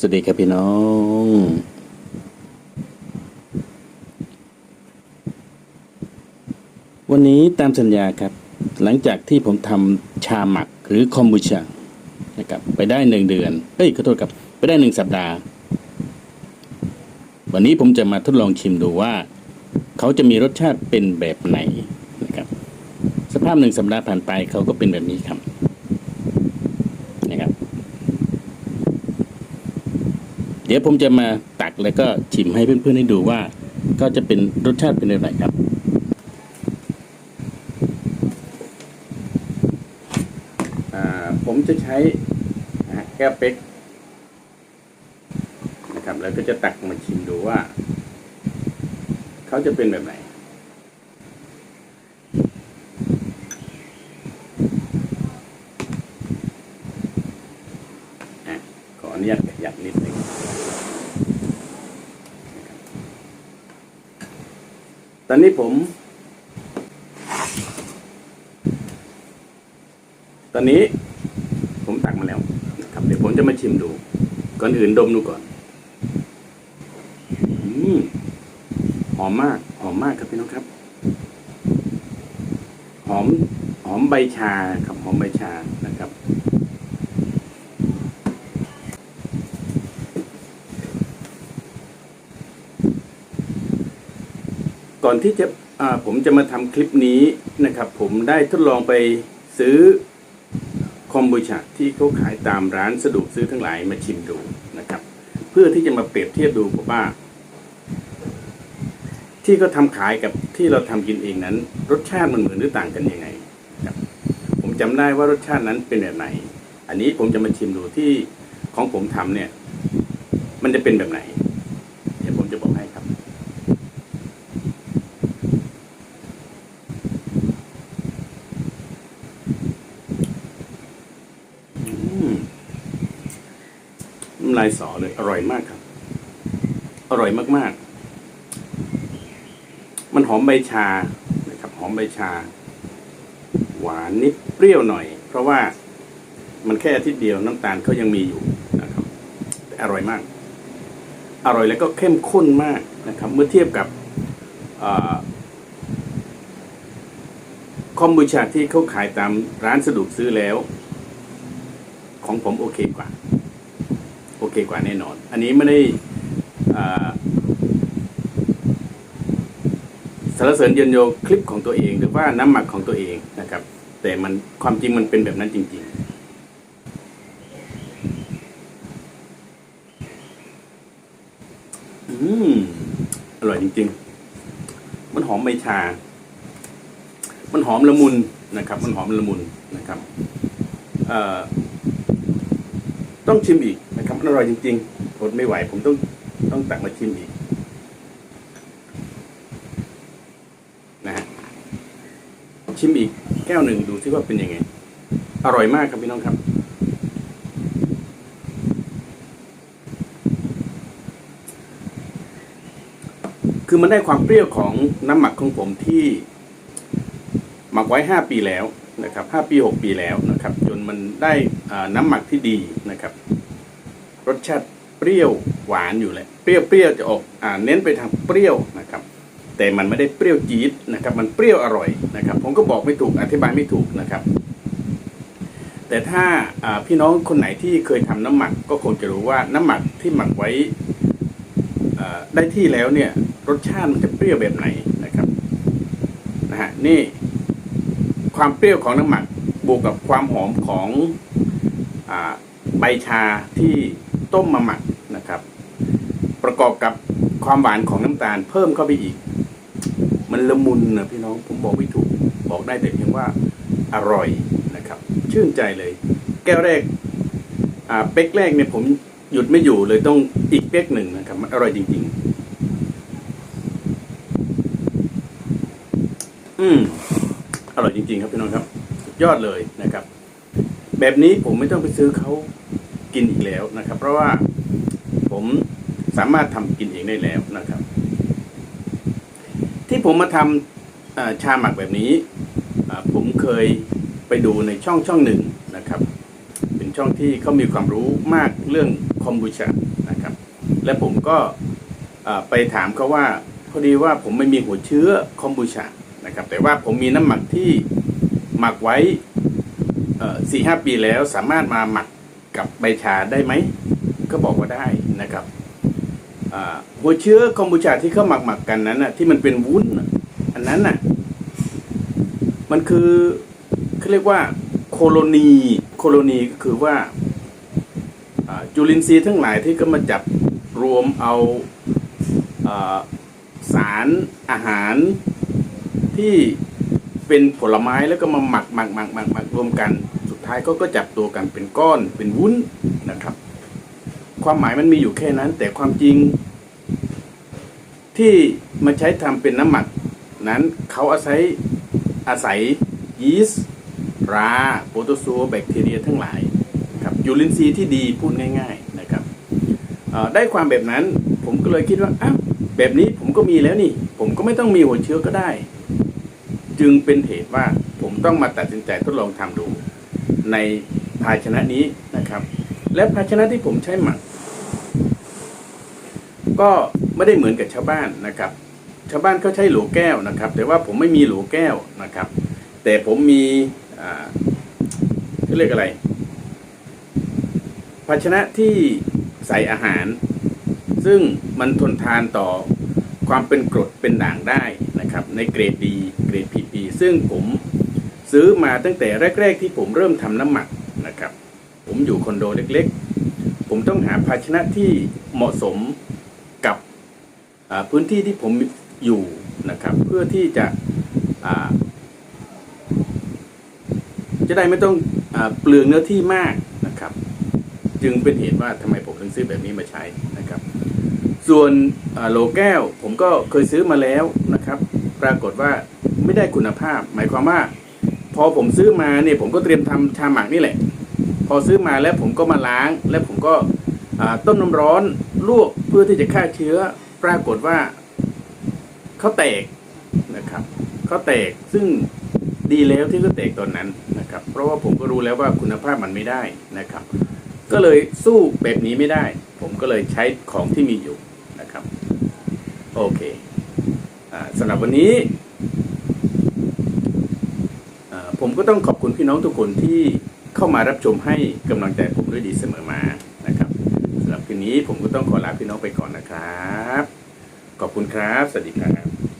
สวัสดีครับพี่น้อง วันนี้ตามสัญญาครับ หลังจากที่ผมทำชาหมักหรือคอมบูชานะครับไปได้หนึ่งเดือนเอ้ยขอโทษครับ ไปได้หนึ่งสัปดาห์ วันนี้ผมจะมาทดลองชิมดูว่า เขาจะมีรสชาติเป็นแบบไหนนะครับ สภาพหนึ่งสัปดาห์ผ่านไปเขาก็เป็นแบบนี้ครับนะครับ เดี๋ยวผมจะมาตักแล้วก็ชิมให้เพื่อนๆให้ดูว่า ก็จะเป็นรสชาติเป็นแบบไหนครับผมจะใช้แก้วเป๊กนะครับแล้วก็จะตักมาชิมดูว่า เขาจะเป็นแบบไหนอะขออนุญาตขยับนิดนึงนะครับ ตอนนี้ผม ตอนนี้ผมตักมาแล้วนะครับเดี๋ยวผมจะมาชิมดู ก่อนอื่นดมดูก่อนอืมหอมมาก หอมมากครับพี่น้องครับ หอม หอมใบชาครับ หอมใบชานะครับ ก่อนที่จะผมจะมาทำคลิปนี้นะครับ ผมได้ทดลองไปซื้อคอมบูชาที่เขาขายตามร้านสะดวกซื้อทั้งหลายมาชิมดูนะครับ เพื่อที่จะมาเปรียบเทียบดูว่า ที่เขาทำขายกับที่เราทำกินเองนั้น รสชาติมันเหมือนหรือต่างกันยังไงครับผมจำได้ว่ารสชาตินั้นเป็นแบบไหน อันนี้ผมจะมาชิมดูที่ของผมทำเนี่ย มันจะเป็นแบบไหน เดี๋ยวผมจะบอกให้ครับ อืม น้ำลายสอเลย อร่อยมากครับ อร่อยมากๆ มันหอมใบชานะครับ หอมใบชา หวานนิดเปรี้ยวหน่อย เพราะว่ามันแค่อาทิตย์เดียวน้ำตาลเขายังมีอยู่นะครับแต่อร่อยมาก อร่อยแล้วก็เข้มข้นมากนะครับ เมื่อเทียบกับคอมบูชาที่เขาขายตามร้านสะดวกซื้อแล้ว ของผมโอเคกว่า โอเคกว่าแน่นอน อันนี้ไม่ได้อ่ารเสริญเยินโยคลิปของตัวเอง หรือว่าน้ำหมักของตัวเองนะครับ แต่มันความจริงมันเป็นแบบนั้นจริง ๆอืมอร่อยจริง ๆ มันหอมใบชา มันหอมละมุนนะครับ มันหอมละมุนนะครับ เอ่อ ต้องชิมอีก มันอร่อยจริงๆอดไม่ไหว ผมต้องต้องตักมาชิมอีกนะฮะชิมอีกแก้วหนึ่งดูซิว่าเป็นยังไง อร่อยมากครับพี่น้องครับคือมันได้ความเปรี้ยวของน้ำหมักของผมที่ หมักไว้ห้าปีแล้วนะครับห้าปีหกปีแล้วนะครับ จนมันได้น้ำหมักที่ดีนะครับ รสชาติเปรี้ยวหวานอยู่เลยเปรี้ยวเปรี้ยวจะออกอ่าเน้นไปทางเปรี้ยวนะครับ แต่มันไม่ได้เปรี้ยวจี๊ดนะครับ มันเปรี้ยวอร่อยนะครับ ผมก็บอกไม่ถูกอธิบายไม่ถูกนะครับ แต่ถ้าพี่น้องคนไหนที่เคยทำน้ำหมักก็คงจะรู้ว่าน้ำหมักที่หมักไว้ได้ที่แล้วเนี่ย รสชาติมันจะเปรี้ยวแบบไหนนะครับนะฮะนี่ความเปรี้ยวของน้ำหมักบวกกับความหอมของอใบชาที่ ต้มมาหมักนะครับ ประกอบกับความหวานของน้ำตาลเพิ่มเข้าไปอีก มันละมุนนะพี่น้องผมบอกไม่ถูก บอกได้แต่เพียงว่าอร่อยนะครับ ชื่นใจเลย แก้วแรกอ่าเป๊กแรกเนี่ยผมหยุดไม่อยู่เลยต้องอีกเป๊กหนึ่งนะครับมันอร่อยจริง ๆ อืมอร่อยจริง ๆ ครับพี่น้องครับ ยอดเลยนะครับ แบบนี้ผมไม่ต้องไปซื้อเขา กินอีกแล้วนะครับ เพราะว่าผมสามารถทำกินเองได้แล้วนะครับ ที่ผมมาทำเอ่อชาหมักแบบนี้ ผมเคยไปดูในช่องช่องหนึ่งนะครับ เป็นช่องที่เขามีความรู้มากเรื่องคอมบูชานะครับ และผมก็ไปถามเขาว่าพอดีว่าผมไม่มีหัวเชื้อคอมบูชานะครับ แต่ว่าผมมีน้ำหมักที่หมักไว้สี่ห้าปีแล้วสามารถมาหมัก กับใบชาได้ไหม ก็บอกว่าได้นะครับหัวเชื้อคอมบูชาที่เขาหมักหมักกันนั้นนะที่มันเป็นวุ้นอันนั้นน่ะมันคือเขาเรียกว่าโคโลนีโคโลนีก็คือว่าจุลินทรีย์ทั้งหลายที่ก็มาจับรวมเอาอสารอาหารที่เป็นผลไม้แล้วก็มาหมักหมักหมักหมักหมักรวมกัน ท้ายก็ก็จับตัวกันเป็นก้อนเป็นวุ้นนะครับ ความหมายมันมีอยู่แค่นั้น แต่ความจริง ที่มาใช้ทำเป็นน้ำหมัก นั้นเขาอาศัยอาศัยยีสต์ราโปรโตโซแบคทีเรียทั้งหลายครับยูรินทรีย์ที่ดีพูดง่าย ๆนะครับได้ความแบบนั้นผมก็เลยคิดว่าอ้าวแบบนี้ผมก็มีแล้วนี่ ผมก็ไม่ต้องมีหัวเชื้อก็ได้ จึงเป็นเหตุว่าผมต้องมาตัดสินใจทดลองทำดู ในภาชนะนี้นะครับ และภาชนะที่ผมใช้หมัก ก็ไม่ได้เหมือนกับชาวบ้านนะครับ ชาวบ้านเขาใช้โหลแก้วนะครับ แต่ว่าผมไม่มีโหลแก้วนะครับ แต่ผมมีอ่าเขาเรียกอะไร ภาชนะที่ใส่อาหาร ซึ่งมันทนทานต่อความเป็นกรดเป็นด่างได้นะครับ ในเกรดดีเกรด PP ซึ่งผม ซื้อมาตั้งแต่แรก ๆ ที่ผมเริ่มทำน้ำหมักนะครับ ผมอยู่คอนโดเล็กๆ ผมต้องหาภาชนะที่เหมาะสมกับพื้นที่ที่ผมอยู่นะครับ เพื่อที่จะจะได้ไม่ต้องอเปลืองเนื้อที่มากนะครับ จึงเป็นเหตุว่าทำไมผมถึงซื้อแบบนี้มาใช้นะครับ ส่วนโหลแก้วผมก็เคยซื้อมาแล้วนะครับ ปรากฏว่าไม่ได้คุณภาพ หมายความว่า พอผมซื้อมาเนี่ยผมก็เตรียมทำชาหมักนี่แหละ พอซื้อมาแล้วผมก็มาล้าง แล้วผมก็ต้มน้ำร้อนลวกเพื่อที่จะฆ่าเชื้อปรากฏว่าเขาแตกนะครับเขาแตกซึ่งดีแล้วที่เขาแตกตอนนั้นนะครับ เพราะว่าผมก็รู้แล้วว่าคุณภาพมันไม่ได้นะครับ ก็เลยสู้แบบนี้ไม่ได้ ผมก็เลยใช้ของที่มีอยู่นะครับ โอเคอสำหรับวันนี้ ผมก็ต้องขอบคุณพี่น้องทุกคนที่เข้ามารับชมให้กำลังใจผมด้วยดีเสมอมานะครับสำหรับคืนนี้ผมก็ต้องขอลาพี่น้องไปก่อนนะครับ ขอบคุณครับ สวัสดีครับ